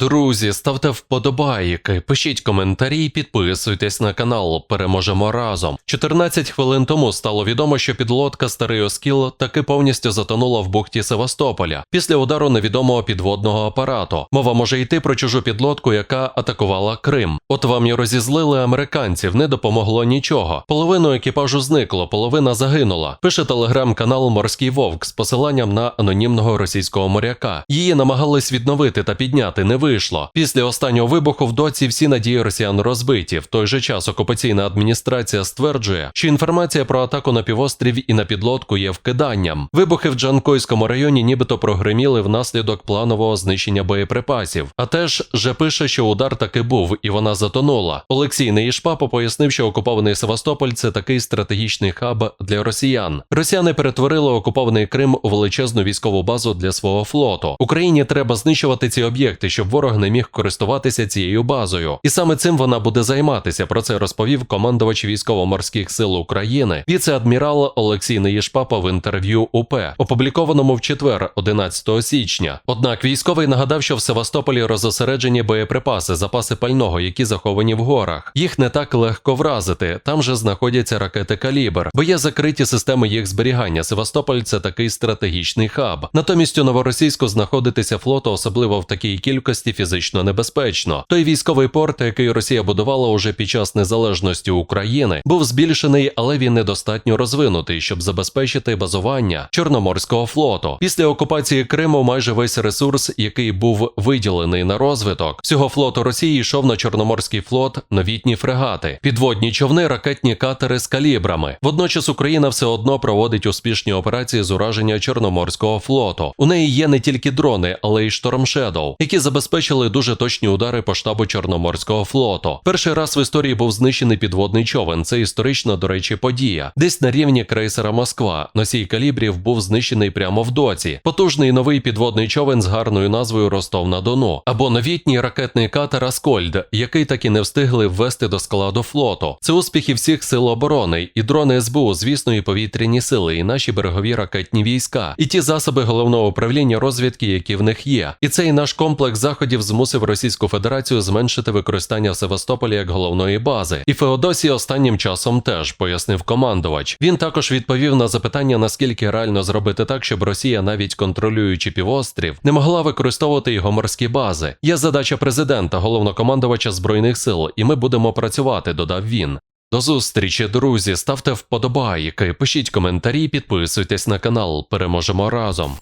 Друзі, ставте вподобайки, пишіть коментарі, і підписуйтесь на канал. Переможемо разом. 14 хвилин тому стало відомо, що підлодка Старий Оскіл таки повністю затонула в бухті Севастополя після удару невідомого підводного апарату. Мова може йти про чужу підлодку, яка атакувала Крим. От вам і розізлили американців, не допомогло нічого. Половину екіпажу зникло, половина загинула. Пише телеграм-канал Морський Вовк з посиланням на анонімного російського моряка. Її намагались відновити та підняти, не вийшло. Після останнього вибуху в доці всі надії росіян розбиті. В той же час окупаційна адміністрація стверджує, що інформація про атаку на півострів і на підлодку є вкиданням. Вибухи в Джанкойському районі нібито прогреміли внаслідок планового знищення боєприпасів. А теж же пише, що удар таки був, і вона затонула. Олексій Неїшпапо пояснив, що окупований Севастополь це такий стратегічний хаб для росіян. Росіяни перетворили окупований Крим у величезну військову базу для свого флоту. Україні треба знищувати ці об'єкти, щоб ворог не міг користуватися цією базою. І саме цим вона буде займатися. Про це розповів командувач військово-морських сил України, віце-адмірал Олексій Неїшпапа в інтерв'ю УП, опублікованому в четвер, 11 січня. Однак військовий нагадав, що в Севастополі розосереджені боєприпаси, запаси пального, які заховані в горах. Їх не так легко вразити. Там же знаходяться ракети калібр, бо є закриті системи їх зберігання. Севастополь це такий стратегічний хаб. Натомість у новоросійську знаходитися флоту, особливо в такій кількості, фізично небезпечно. Той військовий порт, який Росія будувала уже під час незалежності України, був збільшений, але він недостатньо розвинутий, щоб забезпечити базування Чорноморського флоту. Після окупації Криму майже весь ресурс, який був виділений на розвиток всього флоту Росії, йшов на Чорноморський флот, новітні фрегати, підводні човни, ракетні катери з калібрами. Водночас Україна все одно проводить успішні операції з ураження Чорноморського флоту. У неї є не тільки дрони, але й Shadow, які забезпечили дуже точні удари по штабу Чорноморського флоту. Перший раз в історії був знищений підводний човен. Це історична, до речі, подія. Десь на рівні крейсера Москва. Носій калібрів був знищений прямо в доці. Потужний новий підводний човен з гарною назвою Ростов на Дону або новітній ракетний катер Аскольд, який так і не встигли ввести до складу флоту. Це успіхи всіх сил оборони і дрони СБУ, звісно, і повітряні сили, і наші берегові ракетні війська, і ті засоби головного управління розвідки, які в них є. І цей наш комплекс заходів змусив Російську Федерацію зменшити використання Севастополя як головної бази. І Феодосій останнім часом теж пояснив командувач. Він також відповів на запитання, наскільки реально зробити так, щоб Росія, навіть контролюючи півострів, не могла використовувати його морські бази. Є задача президента, головнокомандувача збройних сил, і ми будемо працювати, додав він. До зустрічі, друзі. Ставте вподобайки, пишіть коментарі, підписуйтесь на канал. Переможемо разом.